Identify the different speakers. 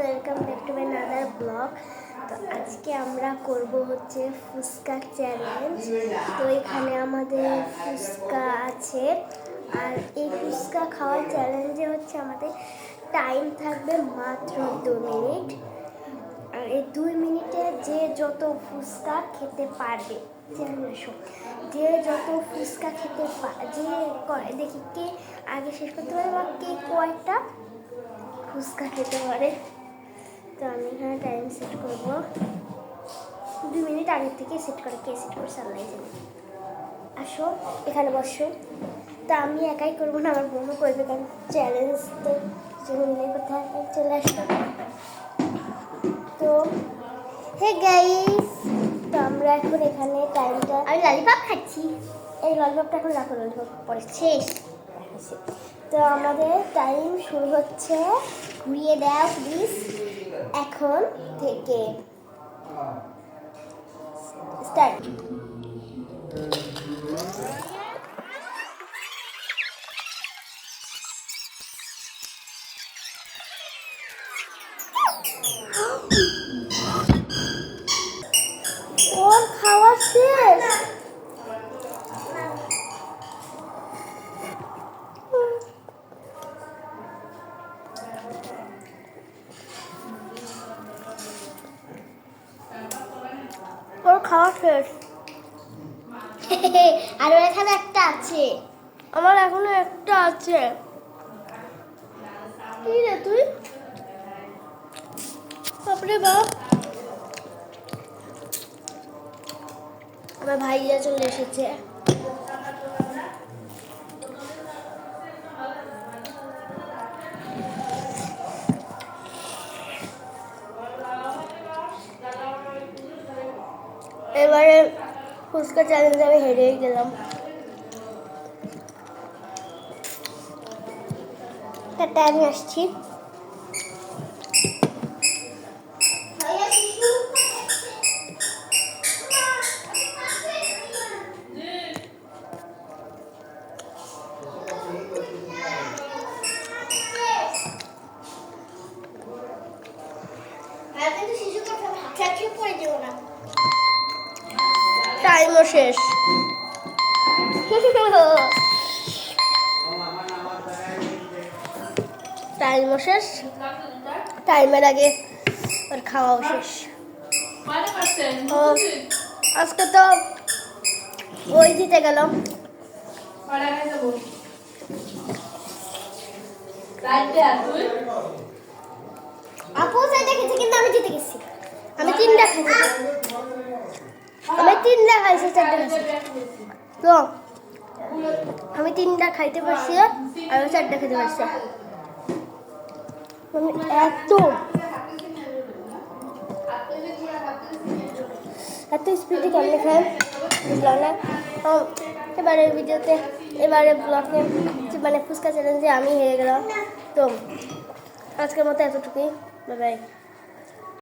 Speaker 1: Welcome back to my another blog. তো আজকে আমরা করব হচ্ছে ফুচকা চ্যালেঞ্জ। তো এখানে আমাদের ফুচকা আছে। আর এই ফুচকা খাওয়ার চ্যালেঞ্জে হচ্ছে আমাদের টাইম থাকবে মাত্র দু মিনিট। আর এই দুই মিনিটে যে যত ফুচকা খেতে পারবে, যে যত ফুচকা খেতে যে দেখি কে আগে শেষ করতে পারে বা কে কয়টা ফুচকা খেতে পারে। তো আমি এখানে টাইম সেট করব। দু মিনিট আগের থেকে সেট করে, কে সেট করছে আল্লাহ জানে। আসো, এখানে বসো। তা আমি একাই করব না, আমার বোনও করবে কারণ চ্যালেঞ্জ তো জন্য কোথায় চলে আসতো তো হে গাইস তো আমরা এখন এখানে টাইমটা আমি ললিপপ খাচ্ছি। এই ললিপপটা এখন রাখো ললিপপ পরে। শেষ। দেখাচ্ছি। তো আমাদের টাইম শুরু হচ্ছে। ঘুরিয়ে দাও প্লিজ এখন থেকে। স্টার্ট ওর খাওয়া শেষ। খাওয়া শেষ আর এখানে একটা আছে। আমার এখনও একটা আছে। কি রে তুই। বাপরে বাপ। আমার ভাইয়া চলে এসেছে। এবারে ফুচকা চ্যালেঞ্জ আমি হেরেই গেলাম। টাটা আমি আসছি। টাইমও শেষ। টাইমও শেষ। টাইমের আগে ওর খাওয়াও শেষ। আজকে তো ওই জিতে গেল। আপু সাইডে গেছে কিন্তু আমি জিতে গেছি। আমি তিনটা খাইছি আমি তিনটা খাইছি চারটা তো, আমি তিনটা খাইতে পারছি আর চারটা খেতে পারছি। আমি এত এত স্পিডে কেমনে খাই, বুঝলাম না। এবারে ভিডিওতে এবারে ব্লগে মানে ফুচকা চ্যালেঞ্জে আমি হেরে গেলাম। তো, আজকের মতো এতটুকুই। বাই